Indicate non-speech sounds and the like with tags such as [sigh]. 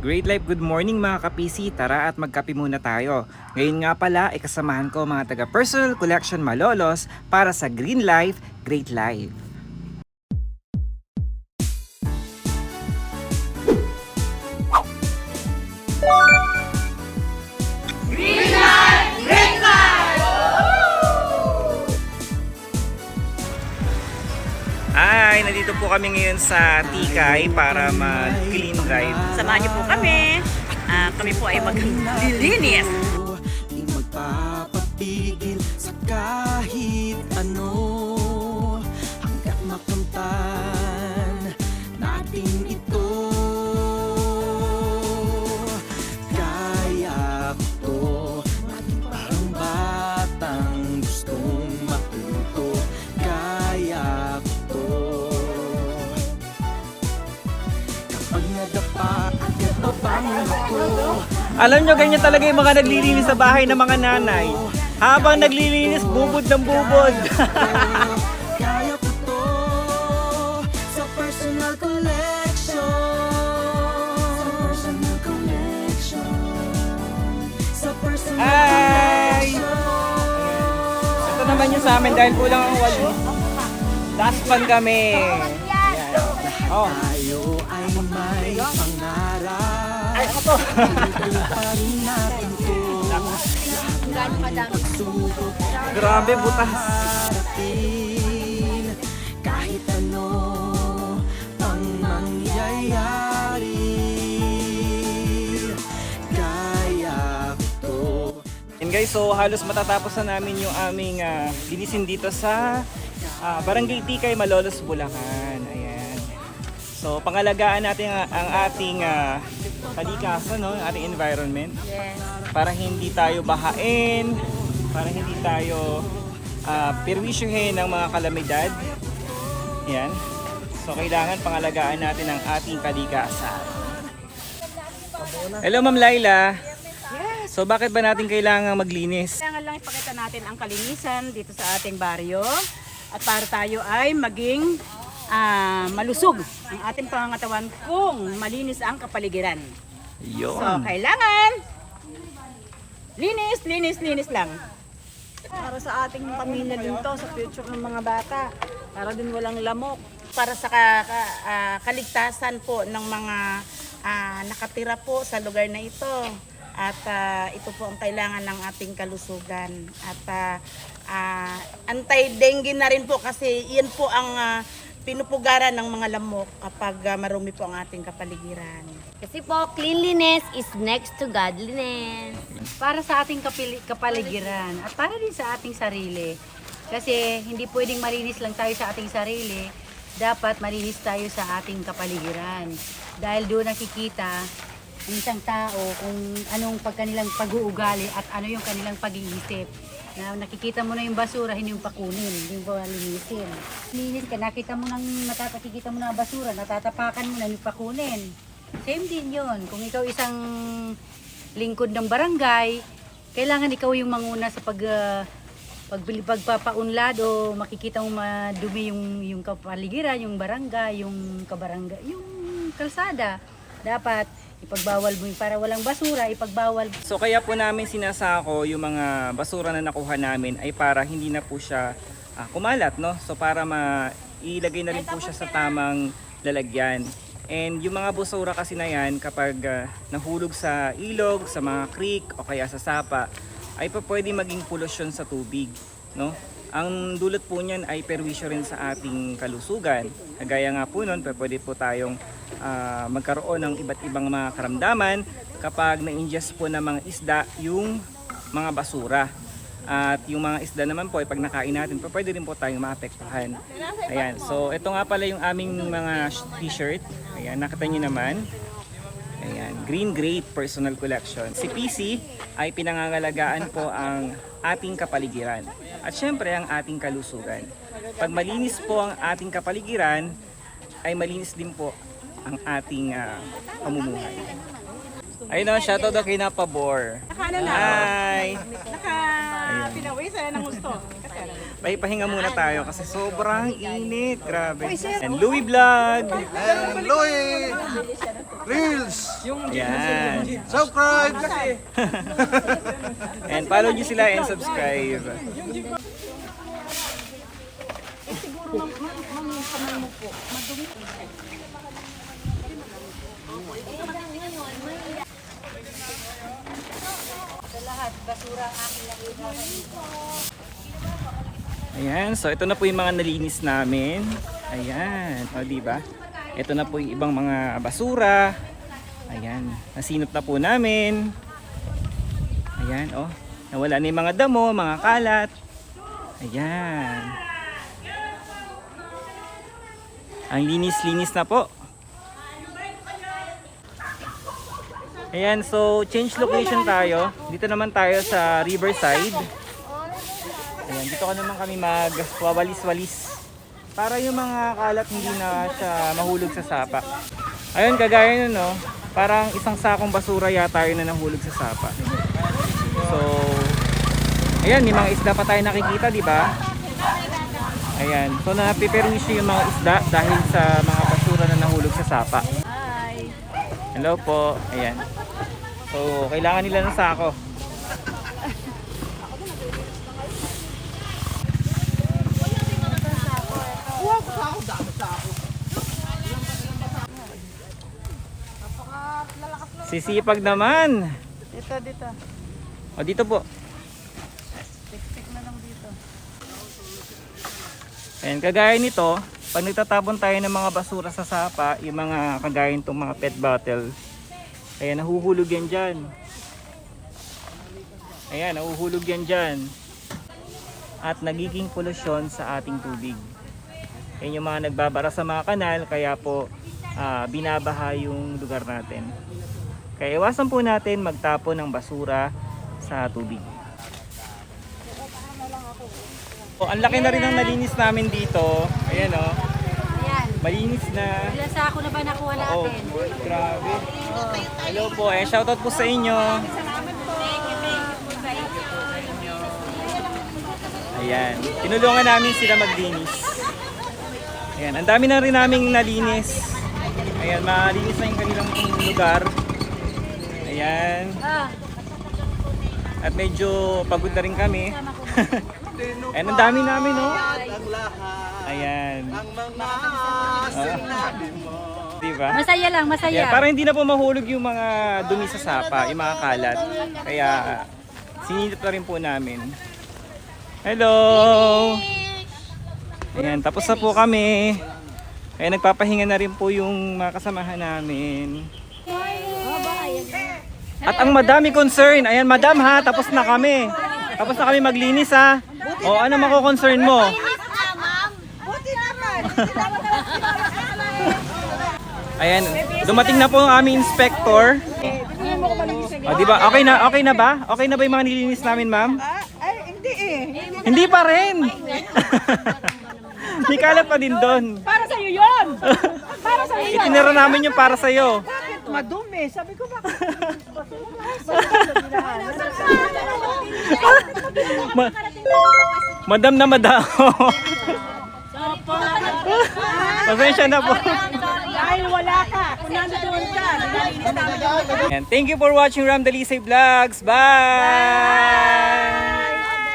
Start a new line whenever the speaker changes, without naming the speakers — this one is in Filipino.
Great Life, good morning mga kapisi. Tara at magkape muna tayo. Ngayon nga pala, ikasamahan ko mga taga Personal Collection Malolos para sa Green Life, Great Life. Po kami ngayon sa Tikay para mag-clean drive.
Samahan niyo po kami. Ah, kami po ay maglilinis.
Alam nyo, ganyan talaga yung mga naglilinis sa bahay ng mga nanay. Habang naglilinis, bubod ng bubod.
Collection
Ito naman yung sa amin dahil kulang ang walo. Last pan kami. Ayan. Oh.
Tayo ay may pangarap
Ay, ako to.
to Pagsubok
Grabe, butas.
Kahit ano ang mangyayari Kaya ko
And guys, so halos matatapos na namin yung aming ah, linisin dito sa ah, Barangay Tikay, Malolos, Bulacan. Ayan. So pangalagaan natin ang, ang ating uh, kalikasan, no? ang ating environment. Para hindi tayo bahain, para hindi tayo uh, perwisyuhin ng mga kalamidad. Ayan. So kailangan pangalagaan natin ang ating kalikasan. Hello Ma'am Laila. So bakit ba natin kailangan maglinis?
Kailangan lang ipakita natin ang kalinisan dito sa ating baryo at para tayo ay maging ah, malusog ang ating pangangatawan kung malinis ang kapaligiran. So,
Yun.
kailangan linis, linis, linis lang.
Para sa ating pamilya din to, sa future ng mga bata. Para din walang lamok.
Para sa ka- ka- ah, kaligtasan po ng mga ah, nakatira po sa lugar na ito. At ah, ito po ang kailangan ng ating kalusugan. At ah, ah, anti-dengue na rin po kasi iyan po ang ah, pinupugaran ng mga lamok kapag ah, marumi po ang ating kapaligiran.
Kasi po, cleanliness is next to godliness.
para sa ating kapili- kapaligiran at para din sa ating sarili. Kasi hindi pwedeng malinis lang tayo sa ating sarili, dapat malinis tayo sa ating kapaligiran. Dahil doon nakikita ang isang tao kung anong pagkanilang pag-uugali at ano yung kanilang pag-iisip. Na nakikita mo na yung basura, hindi yung pakunin, hindi yung palinisin. Linis ka, nakita mo nang natatakikita mo na basura, natatapakan mo na yung pakunin. Same din yun. Kung ikaw isang lingkod ng barangay, kailangan ikaw yung manguna sa pag uh, pagbili pagpapaunlad o makikita mo madumi yung yung kapaligiran, yung barangay, yung kabarangay, yung kalsada. Dapat ipagbawal mo yung- para walang basura, ipagbawal
So kaya po namin sinasako yung mga basura na nakuha namin ay para hindi na po siya ah, kumalat, no? So para mailagay na rin po siya sa tamang lalagyan. And yung mga basura kasi na yan, kapag ah, nahulog sa ilog, sa mga creek o kaya sa sapa, ay pa pwede maging polusyon sa tubig, no? Ang dulot po niyan ay perwisyo rin sa ating kalusugan. Kagaya nga po nun, pwede po tayong ah, magkaroon ng iba't ibang mga karamdaman kapag na-ingest po ng mga isda yung mga basura. At yung mga isda naman po, ay pag nakain natin, pwede rin po tayong maapektuhan. Ayan, so ito nga pala yung aming mga sh- t-shirt. Ayan, nakita nyo naman. Ayan, Green Great Personal Collection. Si PC ay pinangangalagaan po ang ating kapaligiran. At syempre ang ating kalusugan. Pag malinis po ang ating kapaligiran, ay malinis din po ang ating ah, pamumuhay. Ayun o, shoutout daw kay Napabor. Hi!
naka pinawisan ng gusto.
May pahinga muna tayo kasi sobrang init. Grabe. And Louis Vlog!
And Louie! Reels!
Yan.
Subscribe! [laughs]
And follow nyo sila and subscribe.
Sa lahat, basura ang aking nakita.
Ayan, so ito na po yung mga nalinis namin. Ayan, o di ba? Ito na po yung ibang mga basura. Ayan, nasinop na po namin. Ayan, oh. Nawala na yung mga damo, mga kalat. Ayan. Ang linis-linis na po. Ayan, so change location tayo. Dito naman tayo sa Riverside. Ayan, dito ka naman kami magwawalis-walis para yung mga kalat hindi na siya mahulog sa sapa. Ayun, kagaya nun, no? Parang isang sakong basura yata yun na nahulog sa sapa. So, ayan, may mga isda pa tayo nakikita, di ba? Ayan, so napiperwisyo yung mga isda dahil sa mga basura na nahulog sa sapa.
Hi!
Hello po, ayan. So, kailangan nila ng sako. Sisipag naman.
Dito, dito.
O dito po.
Tik-tik na lang dito.
Ayan, kagaya nito, pag nagtatapon tayo ng mga basura sa sapa, yung mga kagaya nitong mga pet bottle, ayan, nahuhulog yan dyan. Ayan, nahuhulog yan dyan. At nagiging polusyon sa ating tubig. Yan yung mga nagbabara sa mga kanal, kaya po ah, binabaha yung lugar natin. Kaya iwasan po natin magtapon ng basura sa tubig. Oh, ang laki na rin ng nalinis namin dito. Ayan oh,
Ayan.
malinis na.
Ilan sako na ba nakuha
Oo,
natin?
grabe. Hello po, eh, shoutout po sa inyo. Ayan, tinulungan namin sila maglinis. Ayan, ang dami na rin naming nalinis. Ayan, malinis na yung kanilang lugar. Ayan,
Ah,
at medyo pagod na rin kami. [laughs] Ayan, ang dami namin, no? Ayan. Ah. Diba?
masaya lang, masaya.
Yeah, para hindi na po mahulog yung mga dumi sa sapa, yung mga kalat. Kaya sinilip na rin po namin. Hello! Ayan, tapos na po kami. Kaya nagpapahinga na rin po yung mga kasamahan namin. At ang madami concern, ayan madam ha, tapos na kami. Tapos na kami maglinis ha. O ano mako-concern mo? Ayan, dumating na po ang aming inspector. O, di ba? Okay na, okay na ba? Okay na ba yung mga nilinis namin, ma'am?
Ay, hindi eh.
Hindi pa rin. [laughs] May kalat pa din doon.
Para sa'yo yun! [laughs] Para sa'yo yun!
Itinira namin yung para sa'yo.
Bakit madumi? Sabi ko bakit?
Ma- madam na madam. Pasensya na po.
Dahil wala ka. Kung nandoon ka, namin
And thank you for watching Ram Dalisay Vlogs. Bye!